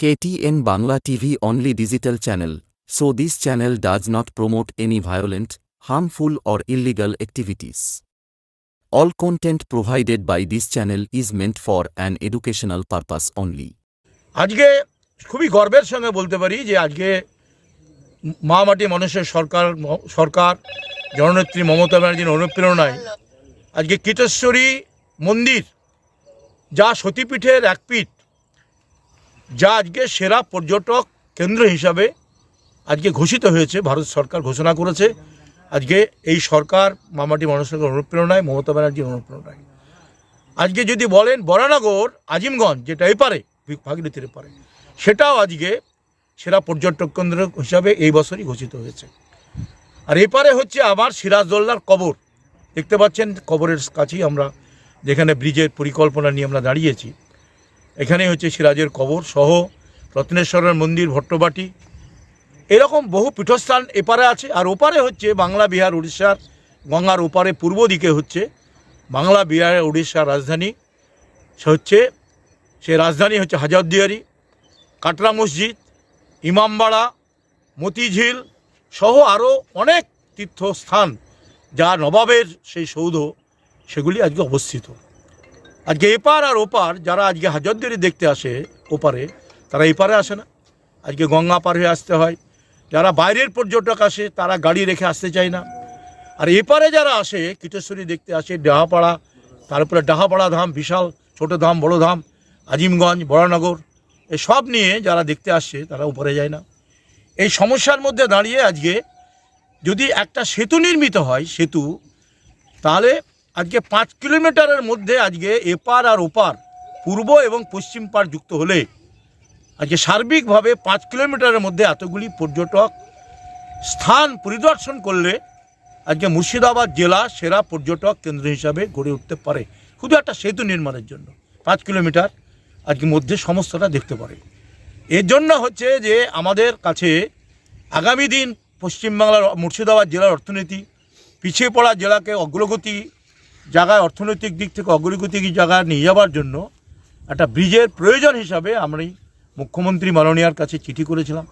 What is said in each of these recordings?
KTN Bangla TV only digital channel, so this channel does not promote any violent, harmful or illegal activities. All content provided by this channel is meant for an educational purpose only. আজকে খুবই গর্বের সঙ্গে বলতে পারি যে আজকে মা মাটি মানুষের সরকার সরকার জননেত্রী মমতা ব্যানার্জির অনুপ্রেরণায় আজকে কীটেশ্বরী মন্দির যা সতীপীঠের এক পীঠ যা আজকে সেরা পর্যটক কেন্দ্র হিসাবে আজকে ঘোষিত হয়েছে, ভারত সরকার ঘোষণা করেছে। আজকে এই সরকার মামাটি মানুষের অনুপ্রেরণায়, মমতা ব্যানার্জির অনুপ্রেরণায়। আজকে যদি বলেন বরানগর, আজিমগঞ্জ, যেটা এপারে, ভাগীরথীর এপারে, সেটাও আজকে সেরা পর্যটক কেন্দ্র হিসাবে এই বছরই ঘোষিত হয়েছে। আর এপারে হচ্ছে আবার সিরাজদোল্লার কবর। দেখতে পাচ্ছেন কবরের কাছেই আমরা যেখানে ব্রিজের পরিকল্পনা নিয়ে আমরা দাঁড়িয়েছি। এখানে হচ্ছে সিরাজের কবর সহ রত্নেশ্বরের মন্দির, ভট্টবাটি। এরকম বহু পীঠস্থান এপারে আছে। আর ওপারে হচ্ছে বাংলা, বিহার, উড়িষ্যার, গঙ্গার ওপারে পূর্ব দিকে হচ্ছে বাংলা, বিহার, উড়িষ্যার রাজধানী। সে হচ্ছে, সে রাজধানী হচ্ছে হাজারদিয়ারি কাটরা মসজিদ, ইমামবাড়া, মতিঝিল সহ আরও অনেক তীর্থস্থান, যা নবাবের সেই সৌধ, সেগুলি আজকে অবস্থিত। আজকে এপার আর ওপার, যারা আজকে হাজারদিয়ারি দেখতে আসে ওপারে, তারা এপারে আসে না। আজকে গঙ্গা পার হয়ে আসতে হয়। যারা বাইরের পর্যটক আসে, তারা গাড়ি রেখে আসতে চায় না। আর এপারে যারা আসে, কীটেশ্বরী দেখতে আসে, ডাহাপাড়া তারপরে ডাহাপাড়া ধাম, বিশাল ছোট ধাম, বড় ধাম, আজিমগঞ্জ, বড়ানগর এসব নিয়ে যারা দেখতে আসছে তারা উপরে যায় না। এই সমস্যার মধ্যে দাঁড়িয়ে আজকে যদি একটা সেতু নির্মিত হয়, সেতু, তাহলে আজকে পাঁচ কিলোমিটারের মধ্যে আজকে এপার আর ওপার, পূর্ব এবং পশ্চিম পার যুক্ত হলে, আজকে সার্বিকভাবে পাঁচ কিলোমিটারের মধ্যে এতগুলি পর্যটক স্থান পরিদর্শন করলে আজকে মুর্শিদাবাদ জেলা সেরা পর্যটক কেন্দ্র হিসাবে গড়ে উঠতে পারে। শুধু একটা সেতু নির্মাণের জন্য। পাঁচ কিলোমিটার আজকে মধ্যে সমস্যাটা দেখতে পারে। এর জন্য হচ্ছে যে আমাদের কাছে আগামী দিন পশ্চিমবাংলার মুর্শিদাবাদ জেলার অর্থনীতি, পিছিয়ে পড়া জেলাকে অগ্রগতি জায়গায় অর্থনৈতিক দিক থেকে অগ্রগতি জায়গায় নিয়ে যাওয়ার জন্য একটা ব্রিজের প্রয়োজন হিসাবে আমরা মুখ্যমন্ত্রী মাননীয়ার কাছে চিঠি করেছিলাম।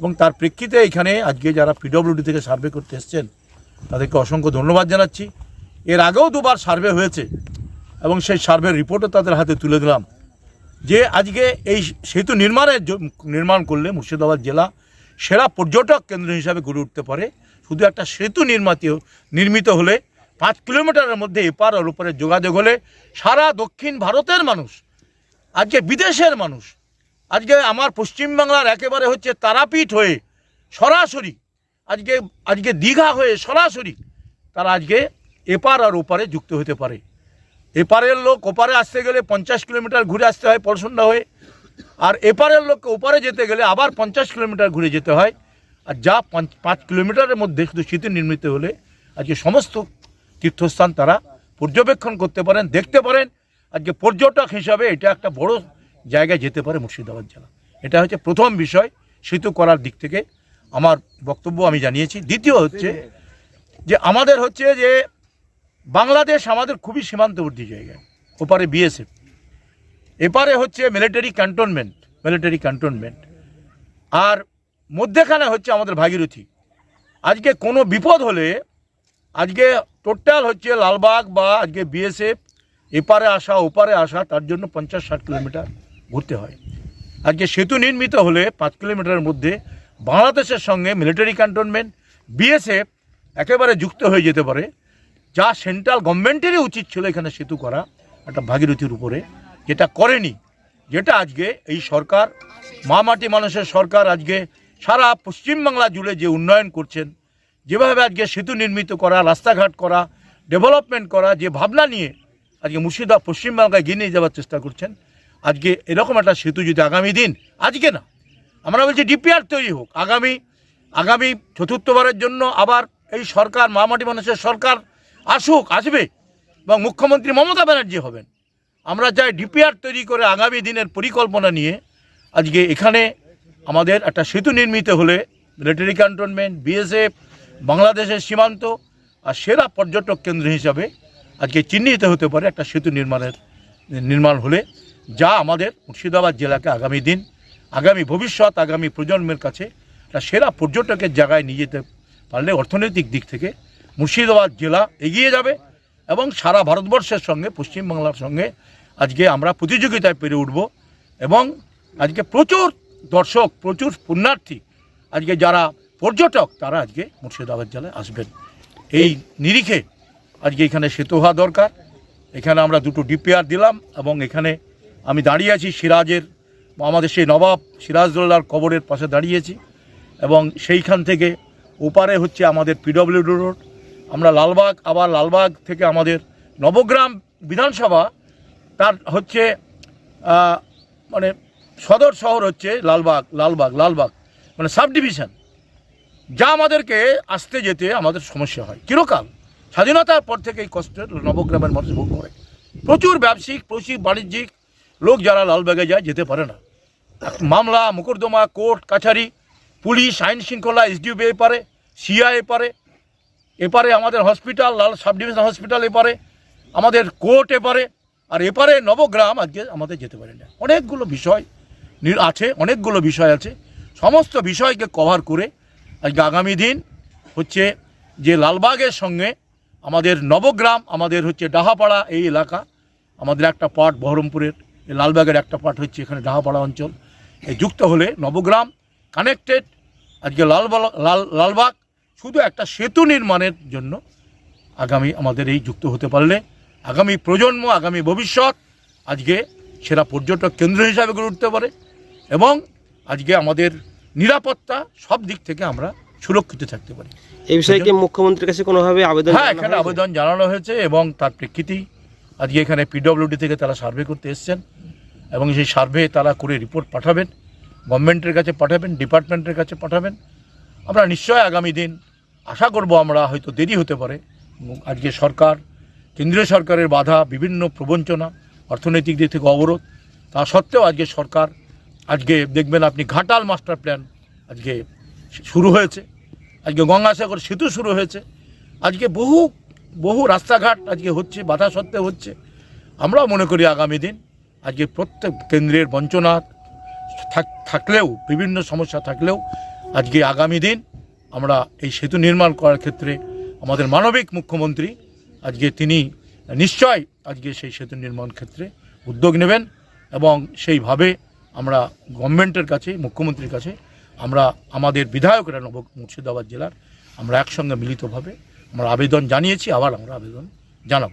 এবং তার প্রেক্ষিতে এখানে আজকে যারা পিডব্লিউডি থেকে সার্ভে করতে এসছেন, তাদেরকে অসংখ্য ধন্যবাদ জানাচ্ছি। এর আগেও দুবার সার্ভে হয়েছে এবং সেই সার্ভের রিপোর্টও তাদের হাতে তুলে দিলাম। যে আজকে এই সেতু নির্মাণের নির্মাণ করলে মুর্শিদাবাদ জেলা সেরা পর্যটক কেন্দ্র হিসাবে গড়ে উঠতে পারে। শুধু একটা সেতু নির্মিত নির্মিত হলে পাঁচ কিলোমিটারের মধ্যে এপার আর ওপারে যোগাযোগ হলে সারা দক্ষিণ ভারতের মানুষ, আজকে বিদেশের মানুষ, আজকে আমার পশ্চিমবাংলার একেবারে হচ্ছে তারাপীঠ হয়ে সরাসরি, আজকে আজকে দীঘা হয়ে সরাসরি তারা আজকে এপার আর ওপারে যুক্ত হতে পারে। এপারের লোক ওপারে আসতে গেলে পঞ্চাশ কিলোমিটার ঘুরে আসতে হয় পড়শোনা হয়ে, আর এপারের লোককে ওপারে যেতে গেলে আবার পঞ্চাশ কিলোমিটার ঘুরে যেতে হয়, আর যা পাঁচ কিলোমিটারের মধ্যে শুধু শীতে নির্মিত হলে আজকে সমস্ত তীর্থস্থান তারা পর্যবেক্ষণ করতে পারেন, দেখতে পারেন। আজকে পর্যটক হিসাবে এটা একটা বড় জায়গায় যেতে পারে মুর্শিদাবাদ জেলা। এটা হচ্ছে প্রথম বিষয় সেতু করার দিক থেকে আমার বক্তব্য আমি জানিয়েছি। দ্বিতীয় হচ্ছে যে আমাদের হচ্ছে যে বাংলাদেশ আমাদের খুবই সীমান্তবর্তী জায়গায়, ওপারে বিএসএফ এপারে হচ্ছে মিলিটারি ক্যান্টনমেন্ট মিলিটারি ক্যান্টনমেন্ট আর মধ্যেখানে হচ্ছে আমাদের ভাগীরথী। আজকে কোনো বিপদ হলে আজকে টোটাল হচ্ছে লালবাগ বা আজকে বিএসএফ, এপারে আসা, ওপারে আসা, তার জন্য পঞ্চাশ ষাট কিলোমিটার ঘুরতে হয়। আজকে সেতু নির্মিত হলে পাঁচ কিলোমিটারের মধ্যে বাংলাদেশের সঙ্গে মিলিটারি ক্যান্টনমেন্ট বিএসএফ একেবারে যুক্ত হয়ে যেতে পারে, যা সেন্ট্রাল গভর্নমেন্টেরই উচিত ছিল এখানে সেতু করা, একটা ভাগীরথীর উপরে, যেটা করেনি, যেটা আজকে এই সরকার, মা মাটি মানুষের সরকার আজকে সারা পশ্চিমবাংলা জুড়ে যে উন্নয়ন করছেন যেভাবে আজকে সেতু নির্মিত করা, রাস্তাঘাট করা ডেভেলপমেন্ট করা, যে ভাবনা নিয়ে আজকে মুর্শিদা পশ্চিমবাংলায় এগিয়ে নিয়ে যাওয়ার চেষ্টা করছেন, আজকে এরকম একটা সেতু যদি আগামী দিন, আজকে না, আমরা বলছি ডিপিআর তৈরি হোক, আগামী আগামী চতুর্থবারের জন্য আবার এই সরকার, মামাটি মানুষের সরকার আসুক, আসবে, এবং মুখ্যমন্ত্রী মমতা ব্যানার্জি হবেন। আমরা চাই ডিপিআর তৈরি করে আগামী দিনের পরিকল্পনা নিয়ে আজকে এখানে আমাদের একটা সেতু নির্মিত হলে মিলিটারি ক্যান্টনমেন্ট বিএসএফ বাংলাদেশের সীমান্ত আর সেরা পর্যটক কেন্দ্র হিসাবে আজকে চিহ্নিত হতে পারে একটা সেতু নির্মাণের, নির্মাণ হলে, যা আমাদের মুর্শিদাবাদ জেলাকে আগামী দিন, আগামী ভবিষ্যৎ, আগামী প্রজন্মের কাছে একটা সেরা পর্যটকের জায়গায় নিয়ে যেতে পারলে অর্থনৈতিক দিক থেকে মুর্শিদাবাদ জেলা এগিয়ে যাবে এবং সারা ভারতবর্ষের সঙ্গে, পশ্চিমবাংলার সঙ্গে আজকে আমরা প্রতিযোগিতায় পেরে উঠব এবং আজকে প্রচুর দর্শক, প্রচুর পুণ্যার্থী আজকে যারা পর্যটক তারা আজকে মুর্শিদাবাদ জেলায় আসবেন। এই নিরিখে আজকে এখানে সেতু হওয়া দরকার। এখানে আমরা দুটো ডিপিআর দিলাম এবং এখানে আমি দাঁড়িয়ে আছি সিরাজের, আমাদের সেই নবাব সিরাজদৌল্লার কবরের পাশে দাঁড়িয়েছি এবং সেইখান থেকে ওপারে হচ্ছে আমাদের পিডব্লিউডি রোড। আমরা লালবাগ, আবার লালবাগ থেকে আমাদের নবগ্রাম বিধানসভা, তার হচ্ছে মানে সদর শহর হচ্ছে লালবাগ লালবাগ লালবাগ মানে সাব ডিভিশন যা আমাদেরকে আসতে যেতে আমাদের সমস্যা হয়। চিরকাল স্বাধীনতার পর থেকে এই কষ্ট নবগ্রামের মানুষ ভোগ করে। প্রচুর ব্যবসায়িক, প্রচুর বাণিজ্যিক লোক যারা লালবাগে যায়, যেতে পারে না। মামলা, মোকদ্দমা, কোর্ট, কাছারি, পুলিশ, আইন শৃঙ্খলা এসডিওবি এপারে সিআই এপারে এপারে আমাদের হসপিটাল, লাল সাব ডিভিশন হসপিটাল এপারে আমাদের কোর্ট এপারে আর এপারে নবগ্রাম আজকে আমাদের যেতে পারে না। অনেকগুলো বিষয় আছে, অনেকগুলো বিষয় আছে। সমস্ত বিষয়কে কভার করে আজকে আগামী দিন হচ্ছে যে লালবাগের সঙ্গে আমাদের নবগ্রাম, আমাদের হচ্ছে ডাহাপাড়া এই এলাকা, আমাদের একটা পার্ট বহরমপুরের লালবাগের একটা পার্ট হচ্ছে এখানে ডাহাপাড়া অঞ্চল। যুক্ত হলে নবগ্রাম কানেক্টেড, আজকে লালবাগ, লাল, লালবাগ শুধু একটা সেতু নির্মাণের জন্য আগামী আমাদের এই যুক্ত হতে পারলে আগামী প্রজন্ম, আগামী ভবিষ্যৎ আজকে সেরা পর্যটক কেন্দ্র হিসাবে গড়ে উঠতে পারে এবং আজকে আমাদের নিরাপত্তা সব দিক থেকে আমরা সুরক্ষিত থাকতে পারি। এই বিষয়ে কি মুখ্যমন্ত্রীর কাছে কোনোভাবে আবেদন হ্যাঁ এখানে আবেদন জানানো হয়েছে এবং তার প্রেক্ষিতেই আজকে এখানে পিডব্লিউডি থেকে তারা সার্ভে করতে এসছেন এবং সেই সার্ভে তারা করে রিপোর্ট পাঠাবেন গভর্নমেন্টের কাছে পাঠাবেন ডিপার্টমেন্টের কাছে পাঠাবেন। আমরা নিশ্চয় আগামী দিন আশা করব আমরা হয়তো দেরি হতে পারে। আজকে সরকার কেন্দ্রীয় সরকারের বাধা বিভিন্ন প্রবঞ্চনা অর্থনৈতিক দিক থেকে অবরোধ তা সত্ত্বেও আজকে সরকার আজকে দেখবেন আপনি ঘাটাল মাস্টার প্ল্যান আজকে শুরু হয়েছে। আজকে গঙ্গাসাগর সেতু শুরু হয়েছে। আজকে বহু বহু রাস্তাঘাট আজকে হচ্ছে, বাধা সত্ত্বেও হচ্ছে। আমরাও মনে করি আগামী দিন আজকে প্রত্যেক কেন্দ্রের বঞ্চনা থাকলেও, বিভিন্ন সমস্যা থাকলেও আজকে আগামী দিন আমরা এই সেতু নির্মাণ করার ক্ষেত্রে আমাদের মানবিক মুখ্যমন্ত্রী আজকে তিনি নিশ্চয় আজকে সেই সেতু নির্মাণ ক্ষেত্রে উদ্যোগ নেবেন এবং সেইভাবে আমরা গভর্নমেন্টের কাছে, মুখ্যমন্ত্রীর কাছে, আমরা আমাদের বিধায়করা নব মুর্শিদাবাদ জেলার, আমরা একসঙ্গে মিলিতভাবে আমরা আবেদন জানিয়েছি, আবার আমরা আবেদন জানাব।